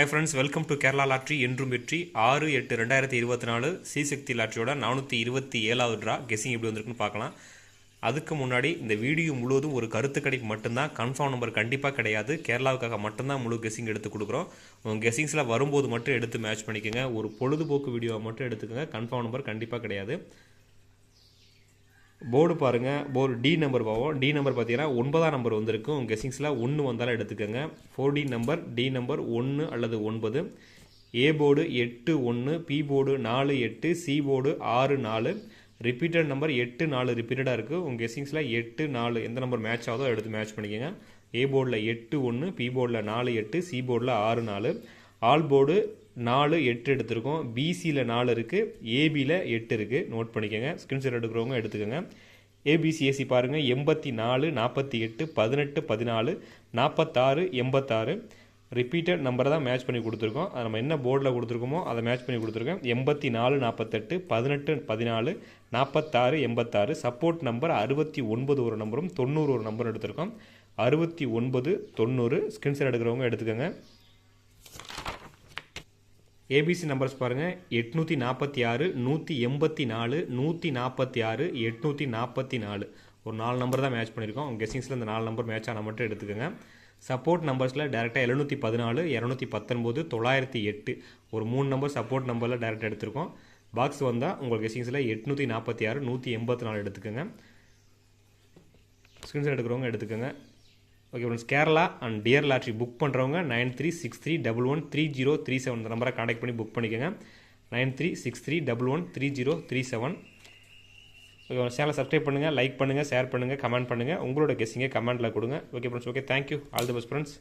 Hi friends welcome to Kerala lottery என்றும் வெற்றி. ஆறு எட்டு ரெண்டாயிரத்தி இருபத்தி நாலு சக்தி லாட்ரியோட நானூற்றி இருபத்தி ஏழாவது ட்ரா கெஸிங் எப்படி வந்திருக்குன்னு பார்க்கலாம். அதுக்கு முன்னாடி இந்த வீடியோ முழுவதும் ஒரு கருத்து கணிப்பு மட்டும்தான். கன்ஃபார்ம் நம்பர் கண்டிப்பாக கிடையாது. கேரளாவுக்காக மட்டும்தான் முழு கெஸிங் எடுத்து கொடுக்குறோம். உங்கள் கெஸிங்ஸில் வரும்போது மட்டும் எடுத்து மேட்ச் பண்ணிக்கோங்க. ஒரு பொழுதுபோக்கு வீடியோவை மட்டும் எடுத்துக்கோங்க. கன்ஃபார்ம் நம்பர் கண்டிப்பாக கிடையாது. போர்டு பாருங்கள் போர்டு டி நம்பர் பார்ப்போம். டி நம்பர் பார்த்தீங்கன்னா ஒன்பதாம் நம்பர் வந்திருக்கும். உங்கள் கெஸிங்ஸில் ஒன்று வந்தாலும் எடுத்துக்கோங்க. Four D number D number ஒன்று அல்லது ஒன்பது. ஏ போர்டு எட்டு ஒன்று பி போர்டு நாலு எட்டு. சி போர்டு ஆறு நாலு. ரிப்பீட்டட் நம்பர் எட்டு நாலு ரிப்பீட்டடாக இருக்குது உங்கள் கெஸிங்ஸில் எட்டு நாலு எந்த நம்பர் மேட்ச் ஆகுதோ எடுத்து மேட்ச் பண்ணிக்கோங்க. ஏ போர்டில் எட்டு ஒன்று பி போர்டில் நாலு எட்டு. சி போர்டில் ஆறு நாலு. ஆல் போர்டு நாலு எட்டு எடுத்திருக்கோம். பிசியில் நாலு இருக்குது ஏபியில் எட்டு இருக்குது நோட் பண்ணிக்கோங்க. ஸ்கிரீன்ஷாட் எடுக்கிறவங்க எடுத்துக்கோங்க. ஏபிசிஎஸ்சி பாருங்கள் எண்பத்தி நாலு நாற்பத்தி எட்டு பதினெட்டு பதினாலு நாற்பத்தாறு எண்பத்தாறு. ரிப்பீட்டட் நம்பரை தான் மேட்ச் பண்ணி கொடுத்துருக்கோம். அது நம்ம என்ன போர்டில் கொடுத்துருக்கோமோ அதை மேட்ச் பண்ணி கொடுத்துருக்கோம். எண்பத்தி நாலு நாற்பத்தெட்டு பதினெட்டு பதினாலு நாற்பத்தாறு எண்பத்தாறு. சப்போர்ட் நம்பர் அறுபத்தி ஒன்பது ஒரு நம்பரும் தொண்ணூறு ஒரு நம்பரும் எடுத்திருக்கோம். அறுபத்தி ஒன்பது தொண்ணூறு. ஸ்கிரீன்ஷாட் எடுக்கிறவங்க எடுத்துக்கோங்க. ஏபிசி நம்பர்ஸ் பாருங்கள் எட்நூற்றி நாற்பத்தி ஆறு நூற்றி எண்பத்தி நாலு நூற்றி நாற்பத்தி ஆறு எட்நூற்றி நாற்பத்தி நாலு. ஒரு நாலு நம்பர் தான் மேட்ச் பண்ணியிருக்கோம் உங்கள் கெஸிங்ஸில் இந்த நாலு நம்பர் மேட்ச் ஆனால் மட்டும் எடுத்துக்கோங்க. சப்போர்ட் நம்பர்ஸில் டேரெக்டாக எழுநூற்றி பதினாலு இரநூத்தி பத்தொன்பது தொள்ளாயிரத்தி எட்டு. ஒரு மூணு நம்பர் சப்போர்ட் நம்பரில் டேரெக்டாக எடுத்திருக்கோம். பாக்ஸ் வந்தால் உங்கள் கெஸிங்ஸில் எட்நூற்றி நாற்பத்தி ஆறு நூற்றி எண்பத்தி நாலு எடுத்துக்கோங்க. ஸ்க்ரீன்ஷாட் எடுக்கிறவங்க எடுத்துக்கோங்க. Okay friends Kerala and dear lottery book பண்ணுறவங்க nine three six three double one three zero three seven இந்த நம்பரை காண்டாக்ட் பண்ணி புக் பண்ணிக்கோங்க. Nine three six three double one three zero three seven okay சேனலை subscribe பண்ணுங்கள் like பண்ணுங்கள் share பண்ணுங்கள் comment பண்ணுங்கள் உங்களோட கெஸ்ஸிங்கை கமெண்ட்டில் கொடுங்க. Okay friends okay thank you all the best friends